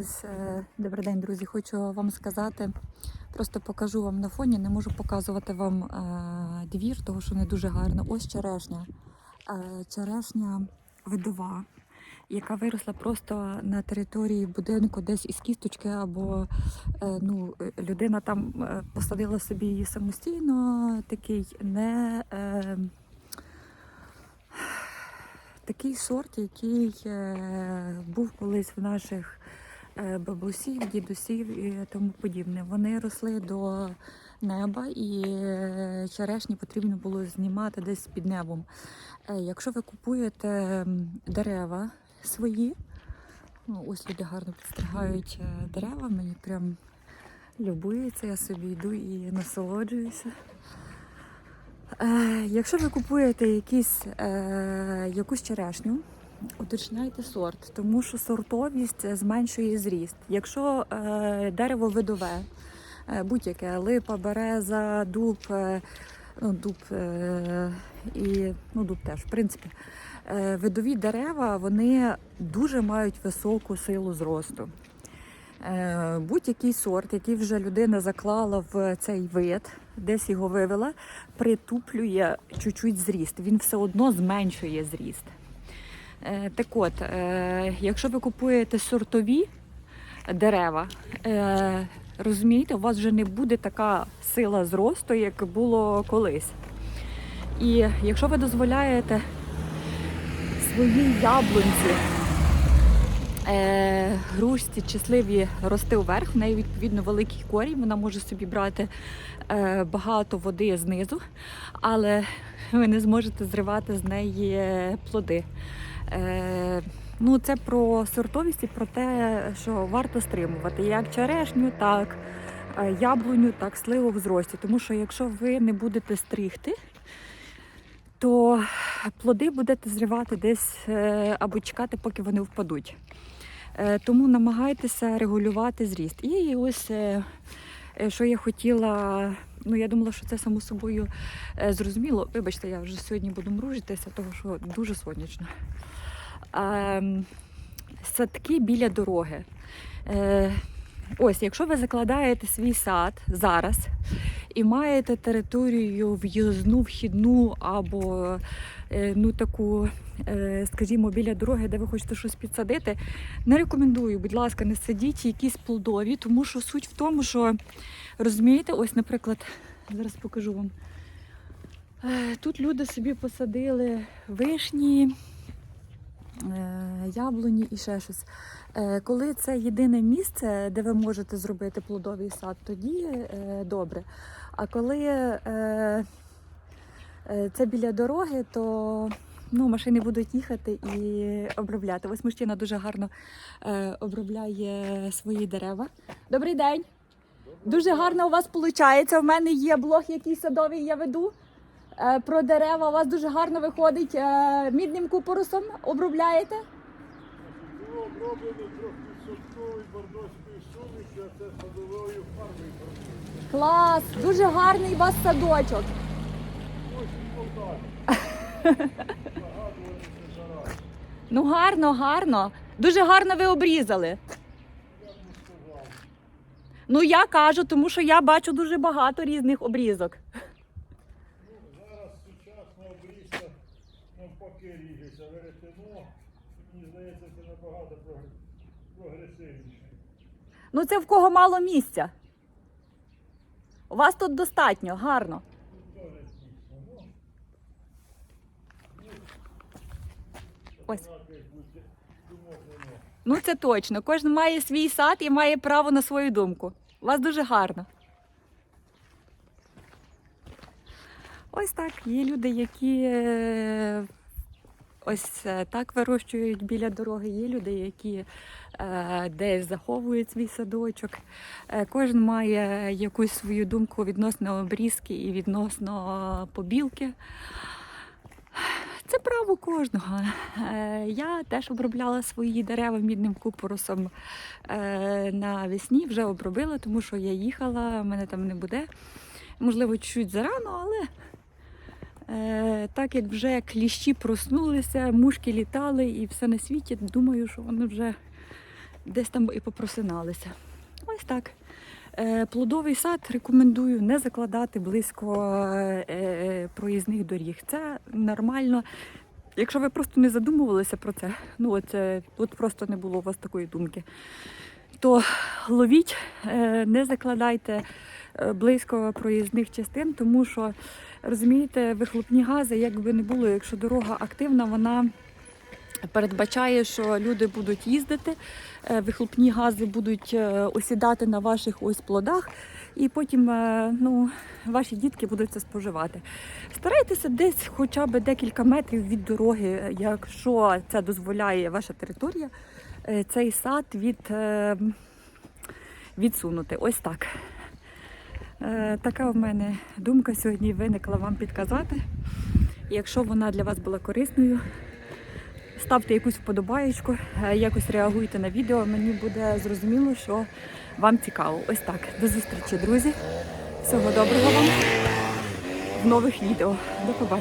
Ось е, добрий день, друзі. Хочу вам сказати. Просто покажу вам на фоні. Не можу показувати вам е, двір, тому що не дуже гарно. Ось черешня. Е, черешня видова, яка виросла просто на території будинку, десь із кісточки, або е, ну, людина там е, посадила собі її самостійно. Такий не. Е, Такий сорт, який е, був колись в наших бабусів, дідусів і тому подібне. Вони росли до неба, і е, черешні потрібно було знімати десь під небом. Е, Якщо ви купуєте дерева свої, ну, ось люди гарно підстригають е, дерева, мені прям любується, я собі йду і насолоджуюся. Е, якщо ви купуєте якісь, е, якусь черешню, уточняйте сорт, тому що сортовість зменшує зріст. Якщо е, дерево видове, е, будь-яке липа, береза, дуб, е, ну, дуб е, і ну, дуб теж, в принципі, е, видові дерева вони дуже мають високу силу зросту. Е, Будь-який сорт, який вже людина заклала в цей вид, десь його вивела, притуплює чуть-чуть зріст. Він все одно зменшує зріст. Е, Так от, е, якщо ви купуєте сортові дерева, е, розумієте, у вас вже не буде така сила зросту, як було колись. І якщо ви дозволяєте своїй яблунці е, грушці чи сливі рости вверх, в неї відповідно великий корінь, вона може собі брати багато води знизу, але ви не зможете зривати з неї плоди. Е, ну, це про сортовість і про те, що варто стримувати як черешню, так е, яблуню, так сливу в зрості. Тому що якщо ви не будете стригти, то плоди будете зривати десь е, або чекати, поки вони впадуть. Е, Тому намагайтеся регулювати зріст. І ось е, е, що я хотіла, ну я думала, що це само собою е, зрозуміло. Вибачте, я вже сьогодні буду мружитися, тому що дуже сонячно. Ем, Садки біля дороги. Ось, якщо ви закладаєте свій сад зараз і маєте територію в'їзну, вхідну або е, ну таку, е, скажімо, біля дороги, де ви хочете щось підсадити, не рекомендую, будь ласка, не садіть якісь плодові, тому що суть в тому, що розумієте, ось, наприклад, зараз покажу вам. Е, Тут люди собі посадили вишні, яблуні і ще щось. Е, Коли це єдине місце, де ви можете зробити плодовий сад, тоді е, добре. А коли е, це біля дороги, то ну, машини будуть їхати і обробляти. Ось мужчина дуже гарно обробляє свої дерева. Добрий день! Дуже гарно у вас виходить. У мене є блог, який садовий я веду. Про дерева у вас дуже гарно виходить. Мідним купоросом обробляєте. А це садовою. Клас! Дуже гарний у вас садочок. Ось Полтаві. Ну гарно, гарно. Дуже гарно ви обрізали. Я б не сказав. Ну я кажу, тому що я бачу дуже багато різних обрізок. Ну, зараз сучасна обрізка навпаки ріжеться. Мені здається, це набагато прогр- прогресивніше. Ну це в кого мало місця. У вас тут достатньо, гарно. Ось. Ну це точно. Кожен має свій сад і має право на свою думку. У вас дуже гарно. Ось так. Є люди, які е, ось е, так вирощують біля дороги. Є люди, які е, десь заховують свій садочок. Е, Кожен має якусь свою думку відносно обрізки і відносно побілки. Це право кожного. Я теж обробляла свої дерева мідним купоросом е, навесні, вже обробила, тому що я їхала, мене там не буде. Можливо, чуть зарано, але так як вже кліщі проснулися, мушки літали і все на світі, думаю, що вони вже десь там і попросиналися. Ось так. Е, Плодовий сад рекомендую не закладати близько е, е, проїзних доріг. Це нормально. Якщо ви просто не задумувалися про це, ну от, е, от просто не було у вас такої думки, то ловіть, е, не закладайте е, близько проїзних частин, тому що розумієте, вихлопні гази, як би не було, якщо дорога активна, вона передбачає, що люди будуть їздити, е, вихлопні гази будуть е, осідати на ваших ось плодах, і потім е, ну, ваші дітки будуть це споживати. Старайтеся десь хоча б декілька метрів від дороги, якщо це дозволяє ваша територія, е, цей сад від, е, відсунути. Ось так. Е, Така в мене думка сьогодні виникла вам підказати. Якщо вона для вас була корисною, ставте якусь вподобаєчку, е, якось реагуйте на відео. Мені буде зрозуміло, що вам цікаво. Ось так. До зустрічі, друзі. Всього доброго вам в нових відео. До побачення.